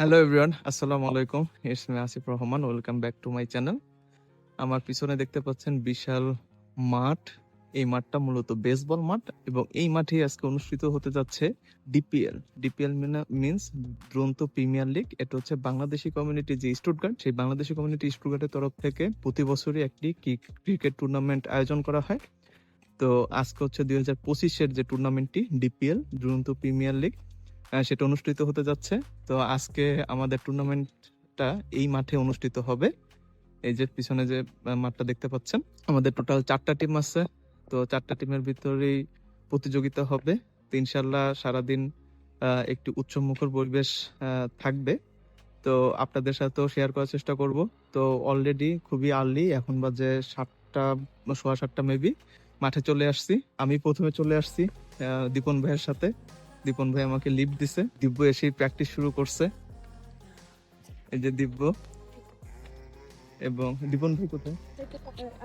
Hello everyone আসসালামু আলাইকুম it's Asif Rahman welcome back to my channel আমার পিছনে দেখতে পাচ্ছেন বিশাল মাঠ। এই মাঠটা মূলত বেসবল মাঠ এবং এই মাঠে আজকে অনুষ্ঠিত হতে যাচ্ছে ডিপিএল ডিপিএল মিনস দ্রন্ত প্রিমিয়ার লিগ এটা হচ্ছে বাংলাদেশি কমিউনিটি যে স্টুটগার্ড সেই বাংলাদেশি কমিউনিটি স্টুটগার্ডের তরফ থেকে প্রতি বছরই একটি ক্রিকেট টুর্নামেন্ট আয়োজন করা হয়। তো আজকে হচ্ছে দুই হাজার পঁচিশের যে টুর্নামেন্টটি ডিপিএল দুরন্ত প্রিমিয়ার লিগ সেটা অনুষ্ঠিত হতে যাচ্ছে। তো আজকে আমাদের টুর্নামেন্টটা এই মাঠে অনুষ্ঠিত হবে। এই যে পিছনে যে মাঠটা দেখতে পাচ্ছেন, আমাদের টোটাল চারটা টিম আছে। তো চারটা টিমের ভিতরেই প্রতিযোগিতা হবে। তো ইনশাল্লাহ সারাদিন একটি উৎসবমুখর পরিবেশ থাকবে। তো আপনাদের সাথেও শেয়ার করার চেষ্টা করব। তো অলরেডি খুবই আর্লি এখন বাজে সাতটা, সোয়া সাতটা মেবি মাঠে চলে আসছি। আমি প্রথমে চলে আসছি দীপন ভাইয়ের সাথে। দীপন ভাই আমাকে লিফট দিছে। দিব্য এসেই প্র্যাকটিস শুরু করছে। এই যে দিব্য। এবং দীপন ভাই কোথায়?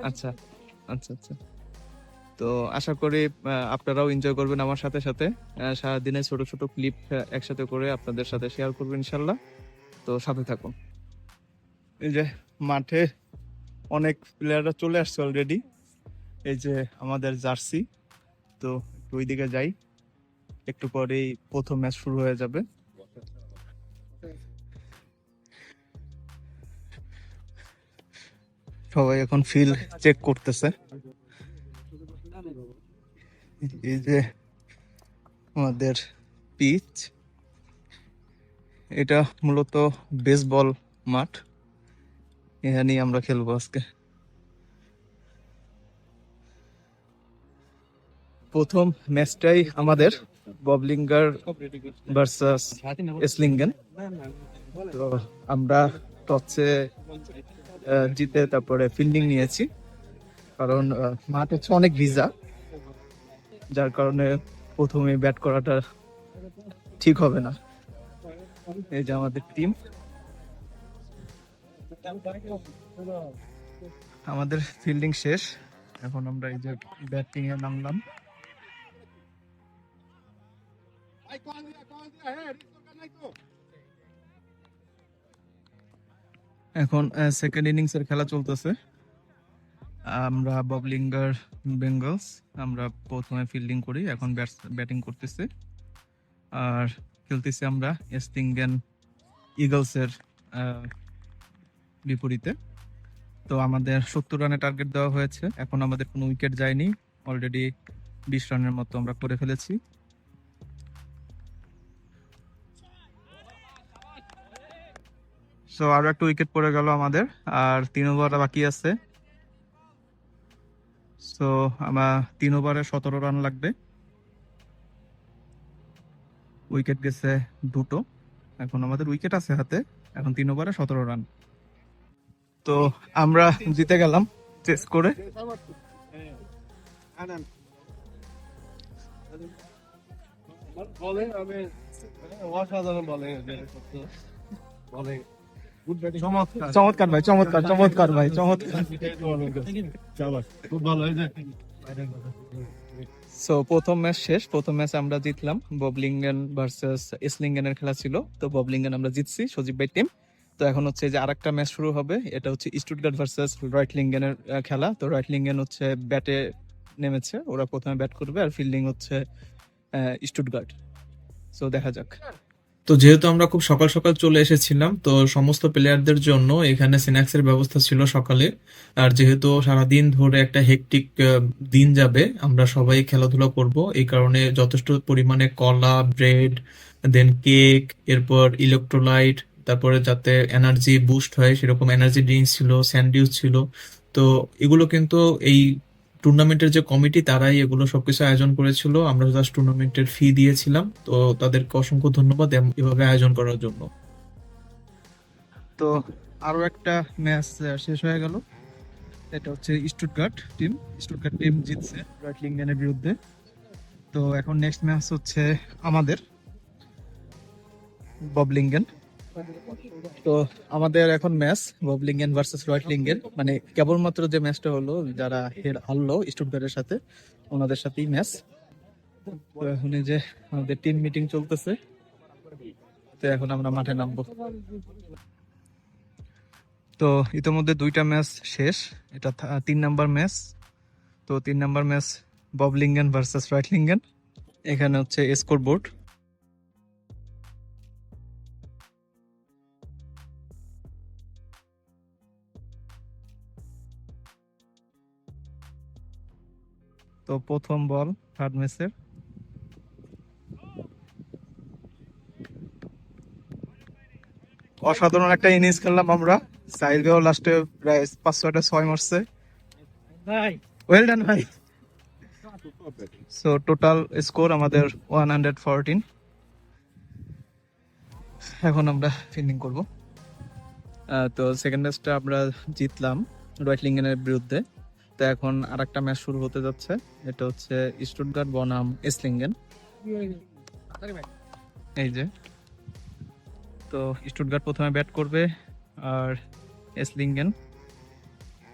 আচ্ছা আচ্ছা আচ্ছা। তো আশা করি আপনারাও এনজয় করবেন আমার সাথে সাথে। সারাদিনে ছোট ছোট ক্লিপ একসাথে করে আপনাদের সাথে শেয়ার করবেন ইনশাল্লাহ। তো সাথে থাকুন। এই যে মাঠে অনেক প্লেয়াররা চলে আসছে অলরেডি এই যে আমাদের জার্সি। তো ওইদিকে যাই। একটু পরেই প্রথম ম্যাচ শুরু হয়ে যাবে। সবাই এখন ফিল চেক করতেছে। এই যে আমাদের পিচ এটা মূলত বেসবল মাঠ। এখানেই আমরা খেলব আজকে। প্রথম ম্যাচটাই আমাদের। ববলিঙ্গার ভার্সাস এসলিঙ্গেন তো আমরা টসে জিতে তারপরে ফিল্ডিং নিয়েছি। কারণ মাঠ হচ্ছে অনেক ভিজা। যার কারণে প্রথমে ব্যাট করাটা ঠিক হবে না। এই যে আমাদের টিম আমাদের ফিল্ডিং শেষ। এখন আমরা এই যে ব্যাটিং এ নামলাম এখন সেকেন্ড ইনিংস এর খেলা চলতেছে। আমরা ববলিঙ্গার বেঙ্গলস আমরা প্রথমে ফিল্ডিং করি এখন ব্যাটিং করতেছে। আর খেলতেছি আমরা স্টিঙ্গেন ইগলসের আহ, বিপরীতে। তো আমাদের সত্তর রানের টার্গেট দেওয়া হয়েছে। এখন আমাদের কোনো উইকেট যায়নি। অলরেডি বিশ রানের মতো আমরা করে ফেলেছি। সো আরও একটা উইকেট পড়ে গেল আমাদের, আর তিন ওভার বাকি আছে। সো আমার তিন ওভারে সতেরো রান লাগবে। উইকেট গেছে দুটো। এখন আমাদের উইকেট আছে হাতে, এখন তিন ওভারে সতেরো রান তো, আমরা জিতে গেলাম চেস করে। বলে, আমি অসাধারণ বলে। বলে। চমৎকার। ভাই চমৎকার চমৎকার ভাই চমৎকার। সো প্রথম ম্যাচ শেষ প্রথম ম্যাচ আমরা জিতলাম। ববলিঙ্গেন ভার্সেস ইসলিঙ্গেনের খেলা ছিল। তো ববলিঙ্গেন আমরা জিতছি সজীব ভাই টিম তো এখন হচ্ছে যে আরেকটা ম্যাচ শুরু হবে। এটা হচ্ছে স্টুটগার্ট ভার্সেস রয়টলিঙ্গেনের আহ, খেলা। তো রয়টলিঙ্গেন হচ্ছে ব্যাটে নেমেছে। ওরা প্রথমে ব্যাট করবে আর ফিল্ডিং হচ্ছে স্টুটগার্ট সো দেখা যাক। তো যেহেতু আমরা খুব সকাল সকাল চলে এসেছিলাম, তো সমস্ত প্লেয়ারদের জন্য এখানে স্ন্যাক্সের ব্যবস্থা ছিল সকালে। আর যেহেতু সারাদিন ধরে একটা হেকটিক দিন যাবে, আমরা সবাই খেলাধুলা করব। এই কারণে যথেষ্ট পরিমাণে কলা ব্রেড দেন কেক এরপর ইলেকট্রোলাইট তারপরে যাতে এনার্জি বুস্ট হয়, সেরকম এনার্জি ড্রিঙ্কস ছিল স্যান্ডউইচ ছিল। তো এগুলো কিন্তু এই টুর্নামেন্টের যে কমিটি, তারাই এগুলো সবকিছু আয়োজন করেছিল। আমরা জাস্ট টুর্নামেন্টের ফি দিয়েছিলাম। তো তাদেরকে অসংখ্য ধন্যবাদ এভাবে আয়োজন করার জন্য। তো আরও একটা ম্যাচ শেষ হয়ে গেল। এটা হচ্ছে স্টুটগার্ট টিম। স্টুটগার্ট টিম জিতছে রয়টলিঙ্গেনের বিরুদ্ধে। তো এখন নেক্সট ম্যাচ হচ্ছে আমাদের। ববলিঙ্গেন তো আমাদের এখন ম্যাচ ববলিঙ্গেন ভার্সেস রয়টলিঙ্গেন মানে কেবলমাত্র যে ম্যাচটা হলো, যারা হের হারলো স্টুটগার্টের সাথে, ওনাদের সাথেই ম্যাচ। তো এখন এই যে আমাদের টিম মিটিং চলতেছে, তো এখন আমরা মাঠে নামবো। তো ইতোমধ্যে দুইটা ম্যাচ শেষ, এটা তিন নাম্বার ম্যাচ। তো তিন number match Böblingen versus Reutlingen এখানে হচ্ছে স্কোর বোর্ড তো প্রথম বল থার্ড ম্যাচের অসাধারণ একটা ইনিংস খেললাম আমরা। ভাইও লাস্টে প্রায় পাঁচ ছয়টা ছয় মারছে। ওয়েল ডান ভাই। সো টোটাল স্কোর আমাদের ওয়ান হান্ড্রেড ফোরটিন এখন আমরা ফিল্ডিং করব। তো সেকেন্ড ম্যাচটা আমরা জিতলাম রয়টলিঙ্গেনের বিরুদ্ধে। তো এখন আর একটা ম্যাচ শুরু হতে যাচ্ছে। এটা হচ্ছে স্টুটগার্ট বনাম এসলিঙ্গেন এই যে। তো স্টুটগার্ট প্রথমে ব্যাট করবে আর এসলিঙ্গেন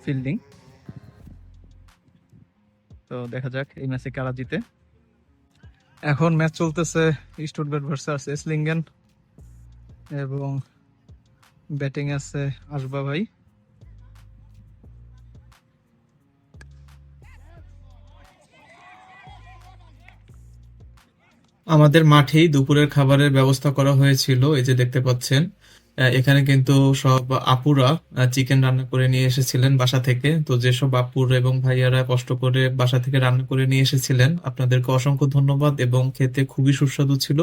ফিল্ডিং তো দেখা যাক এই ম্যাচে কারা জিতে। এখন ম্যাচ চলতেছে স্টুটগার্ট ভার্সাস এসলিঙ্গেন এবং ব্যাটিং আছে আসবা ভাই। আমাদের মাঠেই দুপুরের খাবারের ব্যবস্থা করা হয়েছিল, এই যে দেখতে পাচ্ছেন। এখানে কিন্তু সব আপুরা চিকেন রান্না করে নিয়ে এসেছিলেন বাসা থেকে। তো যেসব আপুর এবং ভাইয়ারা কষ্ট করে বাসা থেকে রান্না করে নিয়ে এসেছিলেন, আপনাদেরকে অসংখ্য ধন্যবাদ এবং খেতে খুবই সুস্বাদু ছিল।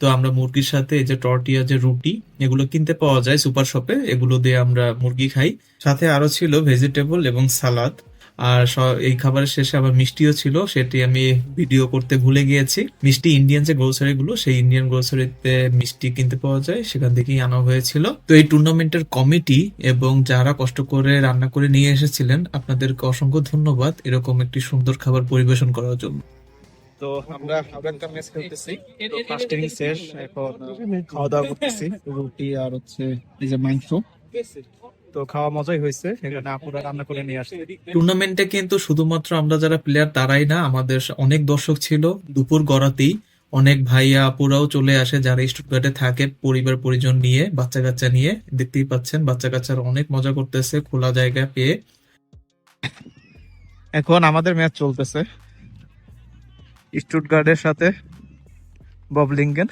তো আমরা মুরগির সাথে এই যে টর্টিয়া যে রুটি, এগুলো কিনতে পাওয়া যায় সুপার শপে এগুলো দিয়ে আমরা মুরগি খাই। সাথে আরও ছিল ভেজিটেবল এবং সালাদ আর এই খাবারের শেষে আবার মিষ্টিও ছিল, সেটি আমি ভিডিও করতে ভুলে গিয়েছি। মিষ্টি ইন্ডিয়ান যে গ্রোসারি গুলো, সেই ইন্ডিয়ান গ্রোসারিতে মিষ্টি কিনতে পাওয়া যায়, সেখান থেকেই আনা হয়েছিল। তো এই টুর্নামেন্টের কমিটি এবং যারা কষ্ট করে রান্না করে নিয়ে এসেছিলেন, আপনাদেরকে অসংখ্য ধন্যবাদ। এরকম একটি সুন্দর খাবার পরিবেশন করার জন্য। তো আমরা আরও একটা ম্যাচ খেলতেছি। তো ফার্স্ট ইনিংস শেষ, এখন খাওয়া দাওয়া করতেছি। রুটি আর হচ্ছে এই যে মাংস। তো খাওয়া মজাই হয়েছে। এখানে আপুরা রান্না করে নিয়ে আসছে। টুর্নামেন্টে কিন্তু শুধুমাত্র আমরা যারা প্লেয়ার তারাই না আমাদের অনেক দর্শক ছিল দুপুর গড়াতেই। অনেক ভাইয়া আপুরাও চলে আসে যারা স্টুটগার্টে থাকে পরিবার পরিজন নিয়ে বাচ্চা কাচ্চা নিয়ে। দেখতেই পাচ্ছেন বাচ্চা কাচ্চারা অনেক মজা করতেছে খোলা জায়গা পেয়ে। এখন আমাদের ম্যাচ চলতেছে। স্টুটগার্ডের সাথে ববলিঙ্গেন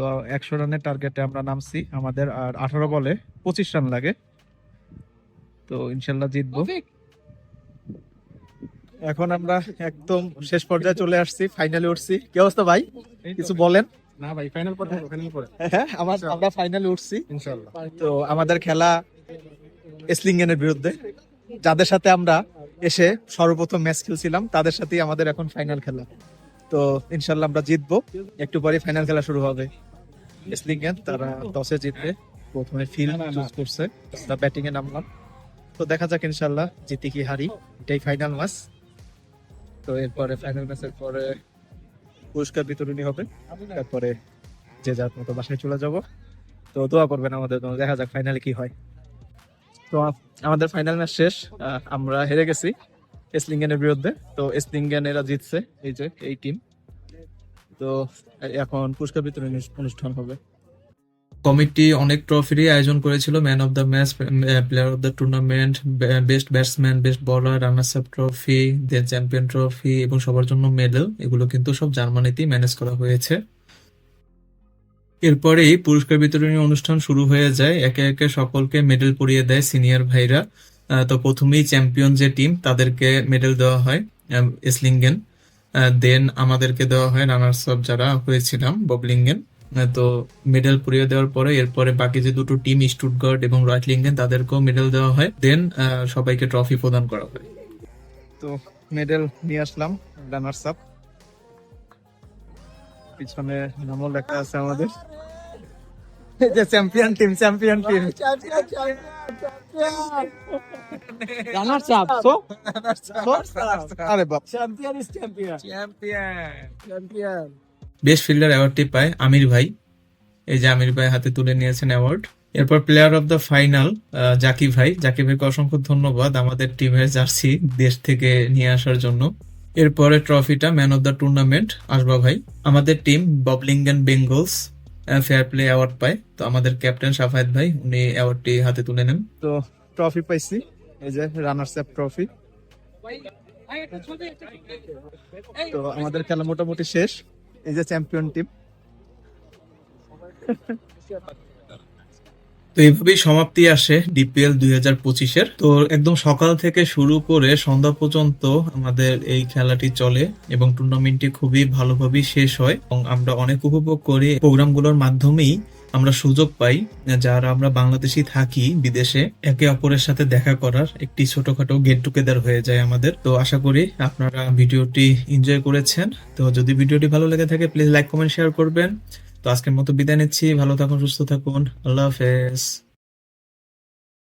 তো একশো রানের টার্গেটে আমরা নামছি আমাদের আর আঠারো বলে পঁচিশ রান লাগে। তো ইনশাল্লাহ জিতবো। এখন আমরা একদম শেষ পর্যায়ে চলে আসছি ফাইনালে উঠছি। কি অবস্থা ভাই? কিছু বলেন? না ভাই ফাইনাল পরে ফাইনাল পরে হ্যাঁ আমার আমরা ফাইনালে উঠছি। ইনশাআল্লাহ তো আমাদের খেলা এসলিঙ্গেনের বিরুদ্ধে। যাদের সাথে আমরা এসে সর্বপ্রথম ম্যাচ খেলছিলাম তাদের সাথেই আমাদের এখন ফাইনাল খেলা। তো ইনশাল্লাহ আমরা জিতবো। একটু পরে ফাইনাল খেলা শুরু হবে। এসলিঙ্গেন তারা টসে জিতবে। প্রথমে ফিল্ড চুজ করছে। তা ব্যাটিং এ নামলাম। তো দেখা যাক ইনশাল্লাহ জিতি কি হারি। এটাই ফাইনাল ম্যাচ তো এরপরে ফাইনাল ম্যাচের পরে পুরস্কার বিতরণী হবে। তারপরে যে যার মতো বাসায় চলে যাব। তো দোয়া করবেন আমাদের জন্য দেখা যাক ফাইনালে কি হয়। তো আমাদের ফাইনাল ম্যাচ শেষ। আমরা হেরে গেছি। এসলিঙ্গেনের বিরুদ্ধে। তো এসলিঙ্গেন এরা জিতছে। এই যে এই টিম তো এখন পুরস্কার বিতরণ অনুষ্ঠান হবে। কমিটি অনেক ট্রফিরই আয়োজন করেছিল। Man of the match player of the tournament best batsman best bowler runners up trophy then champion trophy এবং সবার জন্য মেডেল এগুলো কিন্তু সব জার্মানিতেই ম্যানেজ করা হয়েছে। এরপরেই পুরস্কার বিতরণী অনুষ্ঠান শুরু হয়ে যায়। একে একে সকলকে মেডেল পরিয়ে দেয় সিনিয়র ভাইরা। তো প্রথমেই চ্যাম্পিয়ন যে টিম তাদেরকে মেডেল দেওয়া হয় এসলিঙ্গেন দেন আমাদেরকে দেওয়া হয় রানার্স আপ যারা হয়েছিলাম ববলিঙ্গেন তো মেডেল পরিয়ে দেওয়ার পরে এরপরে বাকি যে দুটো টিম স্টুটগার্ট এবং রাইটলিঙ্গেন তাদেরকেও মেডেল দেওয়া হয়। দেন সবাইকে ট্রফি প্রদান করা হয়। তো মেডেল নিয়ে আসলাম রানার্স আপ পিছনে নামও লেখা আছে আমাদের। যে champion team champion team runner up so আরে বাপ। Champion is champion champion champion best fielder অ্যাওয়ার্ডটি পায় আমির ভাই। এই যে আমির ভাই হাতে তুলে নিয়েছেন অ্যাওয়ার্ড এরপর player of the final Zaki ভাই। জাকি ভাইকে অসংখ্য ধন্যবাদ আমাদের টিমের জার্সি দেশ থেকে নিয়ে আসার জন্য। এরপরে ট্রফিটা ম্যান অফ দ্য টুর্নামেন্ট আসবা ভাই। আমাদের team Böblingen Bengals fair play award পায়। তো আমাদের ক্যাপ্টেন সাফায়েত ভাই, উনি অ্যাওয়ার্ডটি হাতে তুলে নেন। তো ট্রফি পাইছি। এই যে রানার্স আপ ট্রফি তো আমাদের খেলা মোটামুটি শেষ। এই যে চ্যাম্পিয়ন টিম তো এইভাবেই সমাপ্তি আসে ডিপিএল দুই হাজার পঁচিশের। তো একদম সকাল থেকে শুরু করে সন্ধ্যা পর্যন্ত আমাদের এই খেলাটি চলে এবং টুর্নামেন্টটি খুবই ভালোভাবেই শেষ হয় এবং আমরা অনেক উপভোগ করি। প্রোগ্রামগুলোর মাধ্যমেই আমরা সুযোগ পাই, যারা আমরা বাংলাদেশি থাকি বিদেশে, একে অপরের সাথে দেখা করার একটি ছোটখাটো গেট টুগেদার হয়ে যায় আমাদের। তো আশা করি আপনারা ভিডিওটি এনজয় করেছেন। তো যদি ভিডিওটি ভালো লেগে থাকে প্লিজ লাইক কমেন্ট শেয়ার করবেন। তো আজকের মতো বিদায় নিচ্ছি। ভালো থাকুন সুস্থ থাকুন। আল্লাহ হাফেজ।